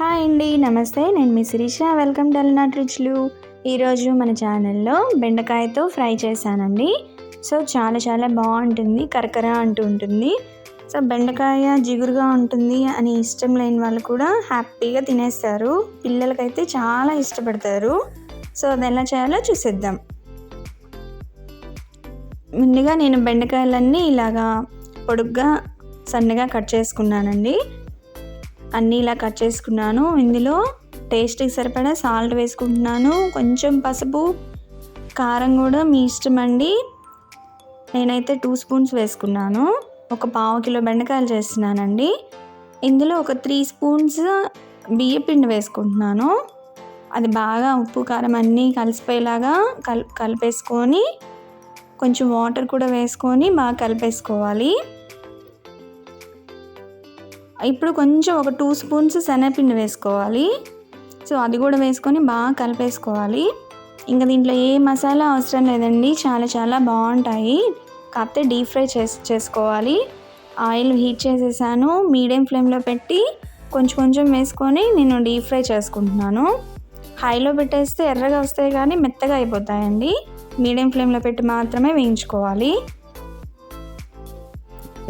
Hi అండి నమస్తే. నేను మీ శిరీష. వెల్కమ్ టు అల్నాట్ రుచులు ఈరోజు మన ఛానల్లో బెండకాయతో ఫ్రై చేశానండి. సో చాలా చాలా బాగుంటుంది కరకర అంటూ ఉంటుంది. సో బెండకాయ జిగురుగా ఉంటుంది అని ఇష్టం లేని వాళ్ళు కూడా హ్యాపీగా తినేస్తారు. పిల్లలకైతే చాలా ఇష్టపడతారు. సో అది ఎలా చేయాలో చూసేద్దాం. ముందుగా నేను బెండకాయలన్నీ ఇలాగా పొడుగ్గా సన్నగా కట్ చేసుకున్నానండి. అన్నీ ఇలా కట్ చేసుకున్నాను. ఇందులో టేస్ట్కి సరిపడా సాల్ట్ వేసుకుంటున్నాను. కొంచెం పసుపు కారం కూడా మీ ఇష్టం అండి. నేనైతే టూ స్పూన్స్ వేసుకున్నాను. ఒక పావు కిలో బెండకాయలు చేస్తున్నానండి. ఇందులో ఒక త్రీ స్పూన్స్ బియ్య పిండి వేసుకుంటున్నాను. అది బాగా ఉప్పు కారం అన్నీ కలిసిపోయేలాగా కల్ కలిపేసుకొని కొంచెం వాటర్ కూడా వేసుకొని బాగా కలిపేసుకోవాలి. ఇప్పుడు కొంచెం ఒక టూ స్పూన్స్ శనగపిండి వేసుకోవాలి. సో అది కూడా వేసుకొని బాగా కలిపేసుకోవాలి. ఇంకా దీంట్లో ఏ మసాలా అవసరం లేదండి. చాలా చాలా బాగుంటాయి. కాకపోతే డీప్ ఫ్రై చేసి చేసుకోవాలి. ఆయిల్ హీట్ చేసేసాను. మీడియం ఫ్లేమ్లో పెట్టి కొంచెం కొంచెం వేసుకొని నేను డీప్ ఫ్రై చేసుకుంటున్నాను. హైలో పెట్టేస్తే ఎర్రగా వస్తాయి కానీ మెత్తగా అయిపోతాయండి. మీడియం ఫ్లేమ్లో పెట్టి మాత్రమే వేయించుకోవాలి.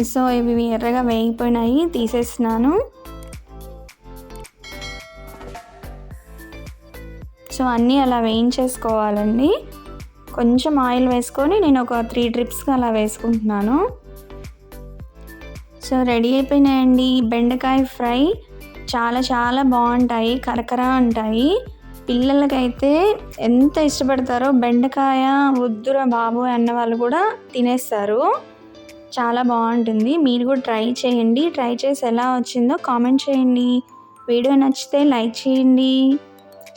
సో ఇవి ఎర్రగా వేగిపోయినాయి తీసేస్తున్నాను. సో అన్నీ అలా వేయించేసుకోవాలండి. కొంచెం ఆయిల్ వేసుకొని నేను ఒక త్రీ డ్రిప్స్గా అలా వేసుకుంటున్నాను. సో రెడీ అయిపోయినాయండి. బెండకాయ ఫ్రై చాలా చాలా బాగుంటాయి కరకర ఉంటాయి. పిల్లలకైతే ఎంత ఇష్టపడతారో బెండకాయ వద్దురా బాబు అన్న వాళ్ళు కూడా తినేస్తారు. చాలా బాగుంటుంది. మీరు కూడా ట్రై చేయండి. ట్రై చేసి ఎలా వచ్చిందో కామెంట్ చేయండి. వీడియో నచ్చితే లైక్ చేయండి.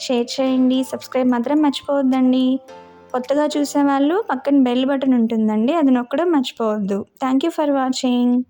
షేర్ చేయండి. సబ్స్క్రైబ్ మాత్రం మర్చిపోవద్దండి. కొత్తగా చూసే వాళ్ళు పక్కన బెల్ బటన్ ఉంటుందండి. అది నొక్కడం మర్చిపోవద్దు. Thank you for watching.